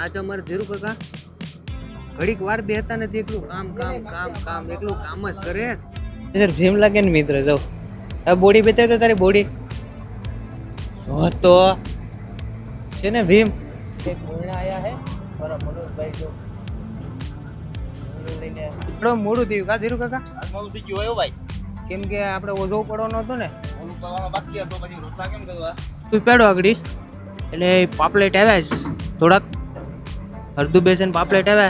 આ તો અમારે ધીરુ કાકા. ઘડીક વાર બેહતા નથી એકલું. કામ કામ કામ કામ. એકલું કામ જ કરે. સર ભીમ લાગે ને મિત્ર જાવ આ બોડી બતાવી તો તારી બોડી. જો તો. છે ને ભીમ? એક કોઈના આયા હે. મારા મનોજભાઈ જો. લઈને મોડું થયું કા ધીરુ કાકા? મોડું થઈ ગયું હોય ભાઈ. કેમ કે આપણે ઓઝો પડવાનો હતો ને. ઓલું કરવાનો બાકી હતો પછી રોતા કેમ કરવા તું પેડો આગળ. એટલે પાપલેટ આવ્યા જ થોડાક. અડધું બેસન પાપલેટ આવે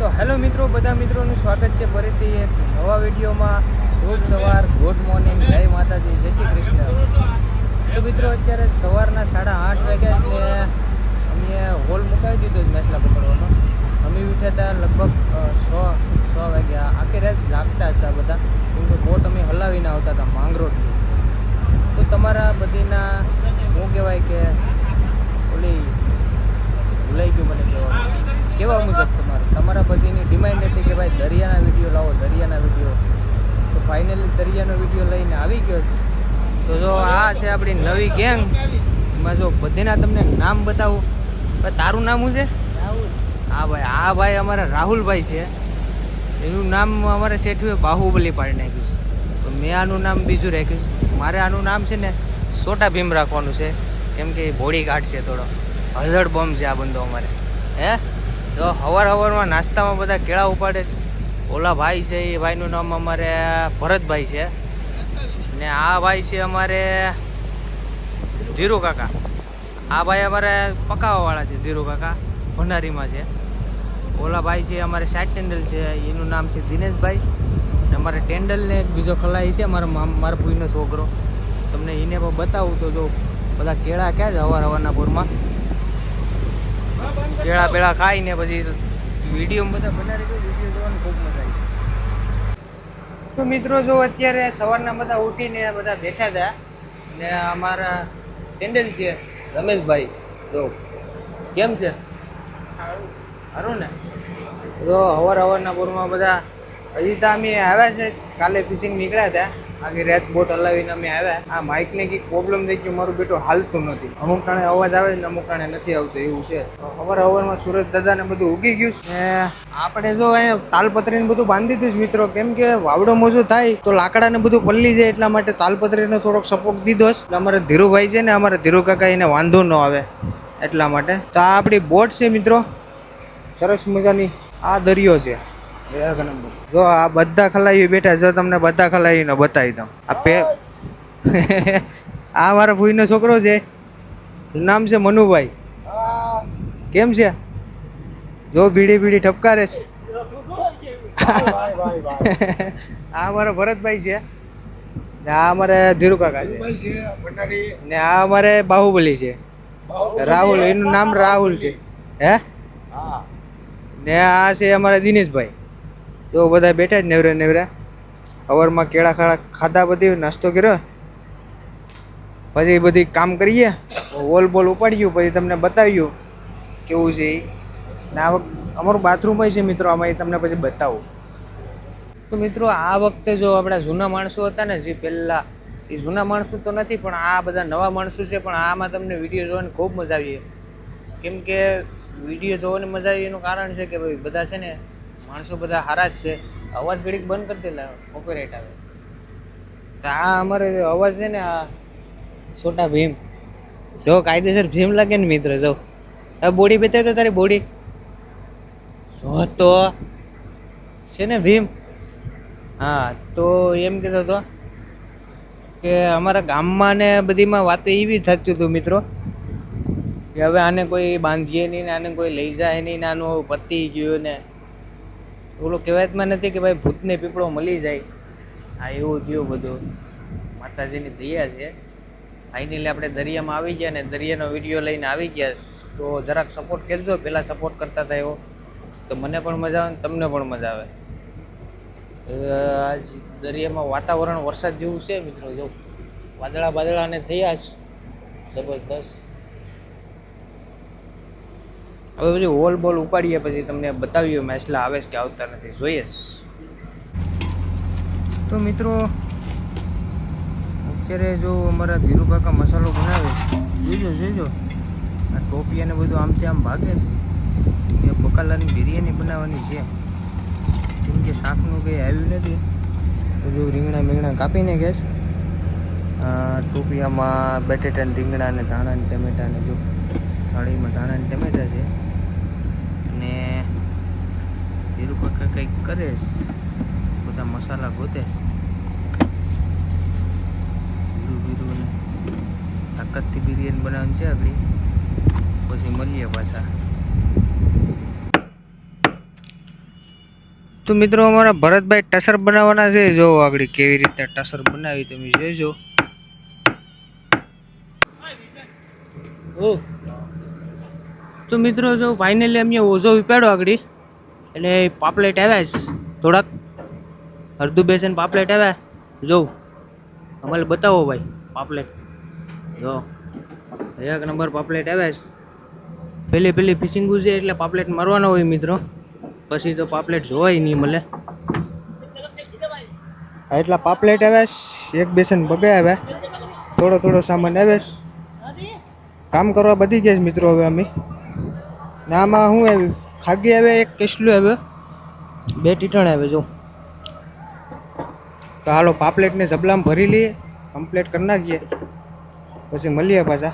તો હેલો મિત્રો, બધા મિત્રોનું સ્વાગત છે ફરીથી એક નવા વિડીયોમાં. શુભ સવાર, ગુડ મોર્નિંગ, જય માતાજી, જય શ્રી કૃષ્ણ. તો મિત્રો, અત્યારે સવારના સાડા આઠ વાગ્યા એટલે અમે હોલ મુકાવી દીધો જ મેસલા પકડવાનો. અમે ઉઠ્યા હતા લગભગ સો સો વાગ્યા. આખી રાત જાગતા હતા બધા. કેમ કે બોટ અમે હલાવીને આવતા હતા માંગરોળથી. તો તમારા બધીના શું કહેવાય કે ઓલી ભૂલાઈ ગયું મને કહેવાનું. કેવા મુજબ તમારે? તમારા બધીની ડિમાન્ડ હતી કે ભાઈ દરિયાના વીડિયો લાવો દરિયાના વીડિયો. તો ફાઇનલી દરિયાનો વીડિયો લઈને આવી ગયો છે. તો જો આ છે આપણી નવી ગેંગ એમાં જો બધીના તમને નામ બતાવું. ભાઈ તારું નામ શું છે? હા ભાઈ આ ભાઈ અમારા રાહુલભાઈ છે. એનું નામ અમારે શેઠવે બાહુબલી પાડી નાખ્યું છે. મેં આનું નામ બીજું રાખ્યું મારે આનું નામ છે ને સોટા ભીમ રાખવાનું છે. કેમ કે બોડી છે થોડો. હઝડ બોમ્બ છે આ બંદો અમારે. હે? તો હવાર હવારમાં નાસ્તામાં બધા કેળા ઉપાડે છે. ઓલા ભાઈ છે, એ ભાઈનું નામ અમારે ભરતભાઈ છે. ને આ ભાઈ છે અમારે ધીરુ કાકા. આ ભાઈ અમારે પકાવાવાળા છે, ધીરુ કાકા. ભંડારીમાં છે. ઓલા ભાઈ છે અમારે સાઇટ ટેન્ડલ છે, એનું નામ છે દિનેશભાઈ. અમારે ટેન્ડલને એક બીજો ખલાઈ છે મારા મારા ભૂઈનો છોકરો. તમને એને પણ બતાવું તો જો બધા કેળા ક્યાં છે અવાર અવારના પૂરમાં કેળા પેળા ખાઈને પછી વીડિયો બધા બનાવી દો વીડિયો જોવાની ખૂબ મજા આવી તો મિત્રો જો અત્યારે સવારના બધા ઉઠીને બધા બેઠા હતા ને અમારા ટેન્ડલ છે રમેશભાઈ. જો કેમ છે? સારું. ને? તો અવાર અવારના પૂરમાં બધા હજી તો અમે આવ્યા છે, કાલે ફિશિંગ નીકળ્યા હતા. આખી રાત બોટ હલાવીને અમે આવ્યા. આ માઇકને કઈ પ્રોબ્લેમ થઈ ગયો, મારું બેટું હાલતું નથી. અમુક ટાણે અવાજ આવે ને અમુક ટાણે નથી આવતો, એવું છે. તો હવાર હવારમાં સુરત દાદાને બધું ઉગી ગયું છે. ને આપણે જો અહીંયા તાલપત્રીને બધું બાંધી દીધું મિત્રો. કેમ કે વાવડો મોજો થાય તો લાકડાને બધું પલ્લી જાય, એટલા માટે તાલપત્રીનો થોડોક સપોર્ટ દીધો છે. એટલે અમારે ધીરુભાઈ છે ને અમારા ધીરુ કાકા એને વાંધો ન આવે એટલા માટે. તો આ આપણી બોટ છે મિત્રો. સરસ મજાની. આ દરિયો છે. નંબર. જો આ બધા ખલાઈ બેઠા જો તમને બધા ખલાવીને બતાવી દઉં. આ પે આ મારા ભૂઈનો છોકરો છે. નામ છે મનુભાઈ. કેમ છે? જો બીડી બીડી ઠપકારે છે. આ અમારા ભરતભાઈ છે. ને આ અમારે ધીરુ કાકા છે. ને આ અમારે બાહુબલી છે. રાહુલ એનું નામ રાહુલ છે. હે. ને આ છે અમારા દિનેશભાઈ. તો બધા બેઠા જ નેવરે નેવરે. અવારમાં કેળા ખાડા ખાધા બધી, નાસ્તો કર્યો. પછી બધી કામ કરીએ. વોલ બોલ ઉપાડ્યું, પછી તમને બતાવ્યું કેવું છે ને આ વખત અમારું બાથરૂમ છે મિત્રો, આમાં એ તમને પછી બતાવું. તો મિત્રો, આ વખતે જો આપણા જૂના માણસો હતા ને, જે પહેલાં, એ જૂના માણસો તો નથી, પણ આ બધા નવા માણસો છે, પણ આમાં તમને વીડિયો જોવાની ખૂબ મજા આવી. કેમ કે વીડિયો જોવાની મજા આવી એનું કારણ છે કે ભાઈ બધા છે ને માણસો બધા હારા જ છે. અવાજ ઘડીક બંધ કરી દેલા કોપીરાઇટ આવે. તો આ અમારે અવાજ છે ને, આ છોટા ભીમ. જો કાયદેસર ભીમ લાગે ને મિત્ર, જો. હવે બોડી બતાવી તો તારી બોડી. જો તો છે ને ભીમ? હા, તો એમ કહેતો હતો કે અમારા ગામમાં ને બધીમાં વાતો એવી થતી હતું મિત્રો, કે હવે આને કોઈ બાંધીએ નહીં ને આને કોઈ લઈ જાય નહીં ને આનું પતી ગયું ને ઓલો કહેવાયતમાં નથી કે ભાઈ ભૂતને પીપળો મળી જાય. આ એવું થયું બધું. માતાજીની દયા છે. ફાઇનલી આપણે દરિયામાં આવી ગયા ને દરિયાનો વીડિયો લઈને આવી ગયા. તો જરાક સપોર્ટ કરજો. પહેલાં સપોર્ટ કરતા હતા એવો. તો મને પણ મજા આવે ને તમને પણ મજા આવે. આજ દરિયામાં વાતાવરણ વરસાદ જેવું છે મિત્રો. જો વાદળા બાદળાને થયા જ. જબરદસ્ત. હવે પછી હોલ બોલ ઉપાડીએ પછી તમને બતાવીએ મેસલા આવે છે કે આવતા નથી. જોઈએ તો મિત્રો, અત્યારે જો અમારા ધીરુકાકા મસાલો બનાવે જોજો જોજો આ ટોપી અને બધું તે આમ ભાગે છે. બકાલાની બિરયાની બનાવવાની છે. કેમ કે શાકનું કંઈ આવ્યું નથી. જો રીંગણા મીંગણા કાપીને ગેસ ટોપિયામાં બટેટા રીંગણા ને ધાણા ને ટમેટા ને જો થાળીમાં ધાણા ને ટમેટા છે. ને ધીરુ કાકા કંઈક કરે બધા મસાલા ગોતે બીરું બીરું તાકાતથી બિરયાની બનાવવાની છે આપણી. પછી મળીએ પાછા. તો મિત્રો અમારા ભરતભાઈ ટસર બનાવવાના છે. જો આગળ કેવી રીતે ટસર બનાવી તમે જોઈજો ઓ. તો મિત્રો જો ફાઇનલી અમે ઓઝો વિપાડો આગળ. એટલે પાપલેટ આવ્યા થોડાક. અડધું બેસન પાપલેટ આવ્યા. જોઉં અમારે બતાવો ભાઈ, પાપલેટ. જો, એક નંબર પાપલેટ આવ્યા છે પેલી પેલી ફિશિંગું છે એટલે પાપલેટ મારવાનો હોય મિત્રો. પછી તો પાપલેટ જોવાય નહીં મળે. એટલા પાપલેટ આવ્યા છે એક બેસન બગાય આવ્યા. થોડો થોડો સામાન આવ્યા છે કામ કરવા બધી ગયા મિત્રો હવે અમે. ને આમાં શું આવ્યું ખાગી આવે એક કેસલું આવ્યો બે ટીટણ આવે, જો. તો હાલો, પાપલેટને જબલામ ભરી લઈએ કમ્પ્લેટ કરી નાખીએ. પછી મળીએ પાછા.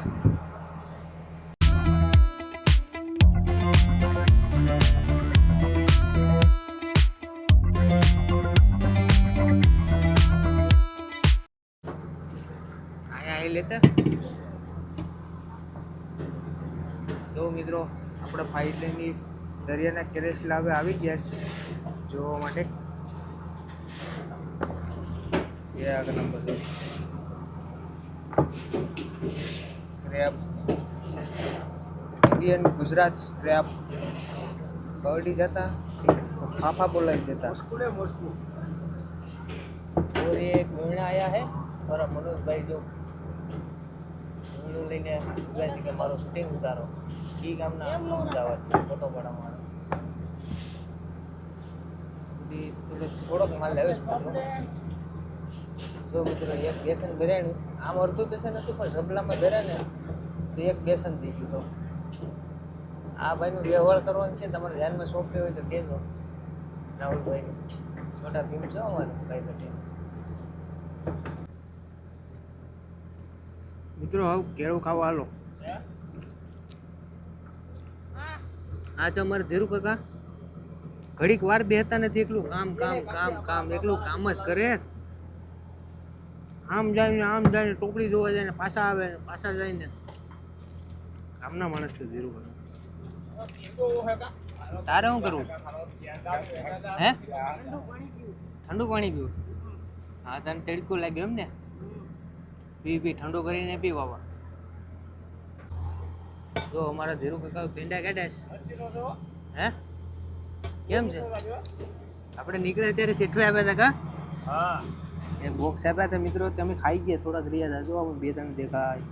દરિયાના કેરેસલા હવે આવી ગયા છે જોવા માટે એ આગળ નંબર છે scrap Indian Gujarat scrap Bardi જતા ફાફા બોલાવી દેતા और एक मीणा आया है और मनोज भाई जो મીણું લઈને ઉભા છે કે મારો શૂટિંગ ઉતારો ઈ ગામના અમદાવાદ ફોટો પાડવાનો થોડોક માલ લેવો જો મિત્રો, એક બેસન ભરાયું આમ અડધું બેસન હતું, પણ ઝબલામાં ભર્યા ને, તો એક બેસન થઈ ગયું તો આ ભાઈનું વ્યવહાર કરવાનું છે, તમારે ધ્યાનમાં સોંપ્યું હોય તો કહેજો. રાહુલભાઈ, છોટા ભીમ છો અમારે, ભાઈ પટેલ? મિત્રો હવે કેળું ખાવા હાલો. આ છે અમારે ધીરુ કાકા. ઘડીક વાર બે હતા નથી એકલું. કામ કામ કામ કામ. એકલું કામ જ કરે. આમ જાય આમ જાય ને ટોપડી જોવા જાય પાછા આવે પાછા જાય ને કામના માણસ છે ધીરુ કાકા. તારે શું કરવું? હે? ઠંડુ પાણી પીવું. હા, તને તડકો લાગ્યો એમ ને? પી પી, ઠંડુ કરીને પી બાબા જો અમારા ધીરુ કાકા પેંડા કાઢ્યા છે. હે? કેમ છે? આપણે નીકળ્યા ત્યારે શેઠવે આવ્યા હતા કા? હા. એક બોક્સ આપ્યા હતા મિત્રો તમે ખાઈ ગયા થોડાક રહ્યા હતા જો આપણે બે ત્રણ દેખાય.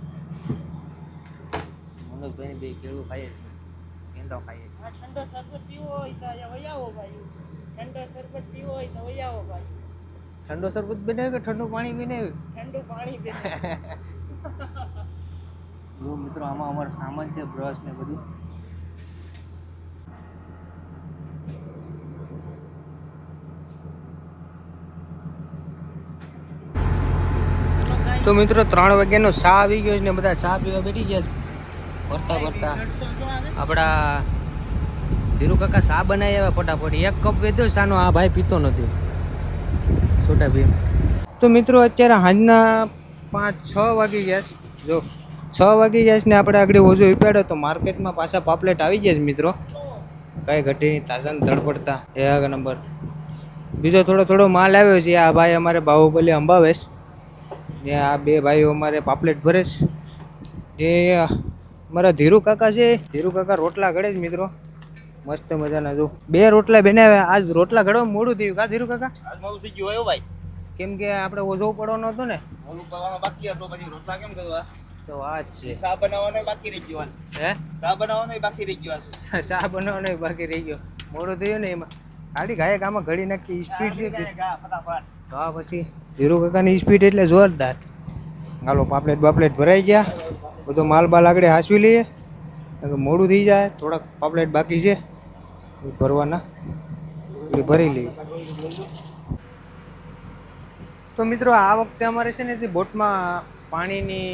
મનોજભાઈ બે કેળું ખાઈએ છીએ ખાઈએ ઠંડો શરબત પીવો હોય તો અહીંયા આવો ભાઈ. ઠંડો શરબત પીવો હોય તો અહીંયા આવો ભાઈ. ઠંડો શરબત બનાવ્યો કે ઠંડુ પાણી બનાવ્યું? ઠંડુ પાણી પીવો જો મિત્રો, આમાં અમારો સામાન છે બ્રશ ને બધું. તો મિત્રો, ત્રણ વાગ્યાનો ચા આવી ગયો છે ને બધા ચા પીવા બેઠી ગયા ફરતા ભરતા આપણા ધીરુ કાકા ચા બનાવી આવ્યા ફટાફટ. એક કપ વેચ્યો ચાનો, આ ભાઈ પીતો નથી. છોટા ભીમ. તો મિત્રો, અત્યારે સાંજના પાંચ છ વાગી ગયા જો. છ વાગી ગયા છે ને આપણે આગળ ઓછું ઉપાડ્યો તો માર્કેટમાં પાછા પાપલેટ આવી ગયા છે મિત્રો. કાંઈ ઘટીની તાજા ને ધડપડતા એ આગળ નંબર. બીજો થોડો થોડો માલ આવ્યો છે. આ ભાઈ અમારે બાહુબલી અંબાવેશ. ને આ બે ભાઈઓ અમારે પાપલેટ ભરે છે. ને અમારા ધીરુ કાકા છે. ધીરુ કાકા રોટલા ઘડે છે મિત્રો. મસ્ત મજાના જો. બે રોટલા બનાવ્યા આજ રોટલા ઘડવા મોડું થયું કા ધીરુ કાકા? આજ મોડું થઈ ગયું ભાઈ. કેમ કે આપણે ઓછો પડવાનો હતો ને. ઓલું કરવાનો બાકી હતો પછી રોટલા કેમ કરવા તો આ જ છે. સા બનાવવાનો બાકી રહી ગયો હે? સા બનાવવાનો બાકી રહી ગયો સા બનાવવાનો બાકી રહી ગયો. મોડું થયું ને એમાં. ગાડી ગાયક આમાં ઘડી નાખી સ્પીડ છે આ પછી ધીરુ કાકાની સ્પીડ એટલે જોરદાર. હાલો પાપલેટ બાપલેટ ભરાઈ ગયા. બધો માલ બાલ આગળ હાંસવી લઈએ. મોડું થઈ જાય થોડાક પાપલેટ બાકી છે. ભરવાના. એ ભરી લઈએ. તો મિત્રો આ વખતે અમારે છે ને તે બોટમાં પાણીની,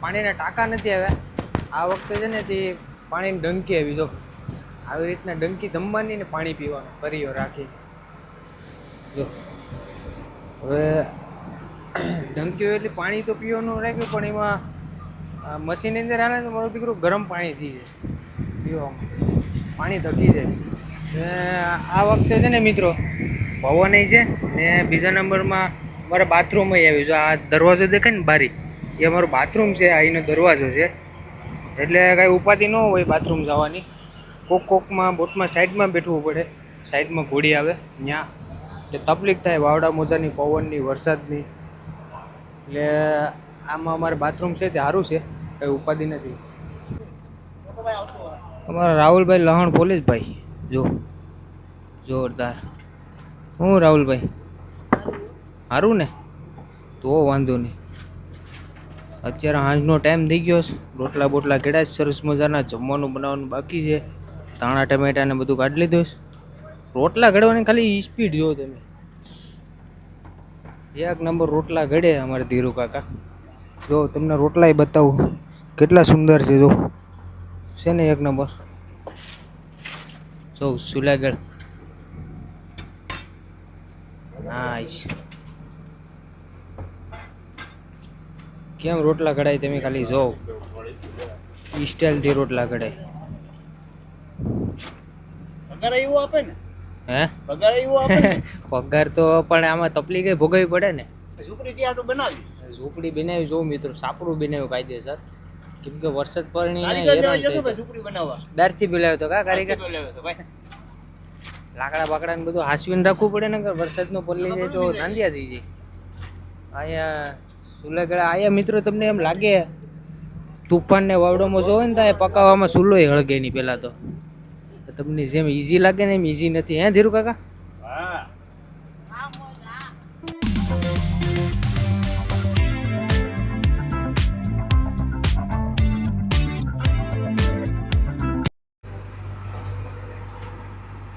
પાણીના ટાંકા નથી આવ્યા આ વખતે છે ને તે પાણીની ડંકી આવી, જો. આવી રીતના ડંકી જમવાની ને પાણી પીવાનું કરીઓ રાખી. જો. હવે ડંકી હોય એટલે પાણી તો પીવાનું રાખ્યું, પણ એમાં મશીનની અંદર આવે તો મારું દીકરું ગરમ પાણી થઈ જાય પીવામાં. પાણી ધકી જાય છે. ને આ વખતે છે ને મિત્રો, પવન છે ને બીજા નંબરમાં મારા બાથરૂમમાં આવ્યું જો આ દરવાજો દેખાય ને બારી. એ અમારું બાથરૂમ છે અહીંનો દરવાજો છે. એટલે કાંઈ ઉપાધિ ન હોય બાથરૂમ જવાની. કોક કોકમાં, બોટમાં, સાઈડમાં બેઠવું પડે. સાઈડમાં ઘોડી આવે ત્યાં એટલે તકલીફ થાય વાવડા મોજાની, પવનની, વરસાદની. એટલે આમાં અમારે બાથરૂમ છે, તે સારું છે, કંઈ ઉપાધિ નથી. અમારા રાહુલભાઈ લહણ પોલીસભાઈ જો, જોરદાર. હું રાહુલભાઈ? સારું ને? તો વાંધો નહીં. અત્યારે સાંજનો ટાઈમ થઈ ગયો છે. રોટલા બોટલા કેળા છે, સરસ મજાના જમવાનું બનાવવાનું બાકી છે. ધાણા, ટમેટા ને બધું કાઢી લીધું છે. રોટલા ઘડવાની ખાલી સ્પીડ જુઓ તમે. એક નંબર રોટલા ઘડે અમારે ધીરુ કાકા. જો, તમને રોટલાય બતાવું. કેટલા સુંદર છે, જો. છે ને એક નંબર જો, સુલાગઢ. નાઈસ કેમ રોટલા કઢાય તમે ખાલી જો ઈ સ્ટાઇલથી રોટલા કઢાય પગાર એવું આપે ને? હે? પગાર એવું આપે ને? પગાર તો પણ આમાં તકલીફ ભોગવવી પડે ને? ઝૂંપડી ત્યાં તો બનાવી ઝૂંપડી બનાવી જો મિત્રો સાપડું બનાવ્યું કાયદેસર. કેમ કે વરસાદ પરણી ને કારીગર લેવા હેરાન જશો થઈ ભાઈ છોકરી બનાવવા. દારથી બોલાવ્યો તો કા કારીગર? લાકડા બાકડા ને બધું હાસવીને રાખવું પડે ને કે વરસાદનો પલ્લી જાય તો નાંદિયા થઈ જાય. અહીંયા સુલેગડા. આયા મિત્રો તમને એમ લાગે તુફાન ને વાવડોમાં જોવે ને ત્યાં પકાવવામાં સુલો હળગે નહીં પહેલાં તો. તમને જેમ ઈઝી લાગે ને એમ ઈઝી નથી. હે ધીરુ કાકા?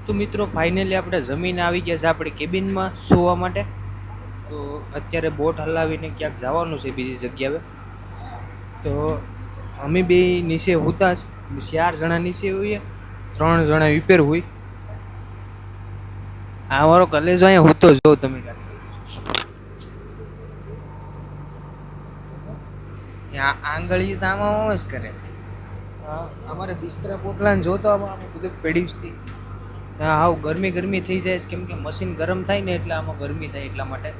તો મિત્રો ફાઇનલી આપણે જમીન આવી ગયા છે આપણે કેબિનમાં સુવા માટે. તો અત્યારે બોટ હલાવીને ક્યાંક જવાનું છે બીજી જગ્યાએ. તો અમે બે નીચે હોતા જ. ચાર જણા નીચે હોઈએ ત્રણ જણા વિપેર હોય. આ મારો કલેજો અહીંયા હોતો જો તમે આંગળી તો આમાં આમ જ કરે. અમારે બિસ્તરા પોટલાને જોતો બધું પેઢી હા હાવ ગરમી ગરમી થઈ જાય છે કેમ કે મશીન ગરમ થાય ને એટલે આમાં ગરમી થાય એટલા માટે.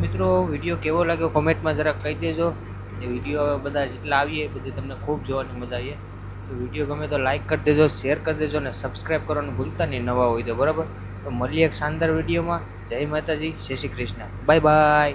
મિત્રો, વીડિયો કેવો લાગ્યો કોમેન્ટમાં જરાક કહી દેજો. એ વીડિયો બધા જેટલા આવીએ, બધી તમને ખૂબ જોવાની મજા આવીએ. તો વીડિયો ગમે તો લાઈક કરી દેજો, શેર કરી દેજો અને સબસ્ક્રાઈબ કરવાનું ભૂલતા નહીં, નવા હોય તો, બરાબર? તો મળીએ એક શાનદાર વિડીયોમાં. જય માતાજી, જય શ્રી કૃષ્ણ. Bye bye.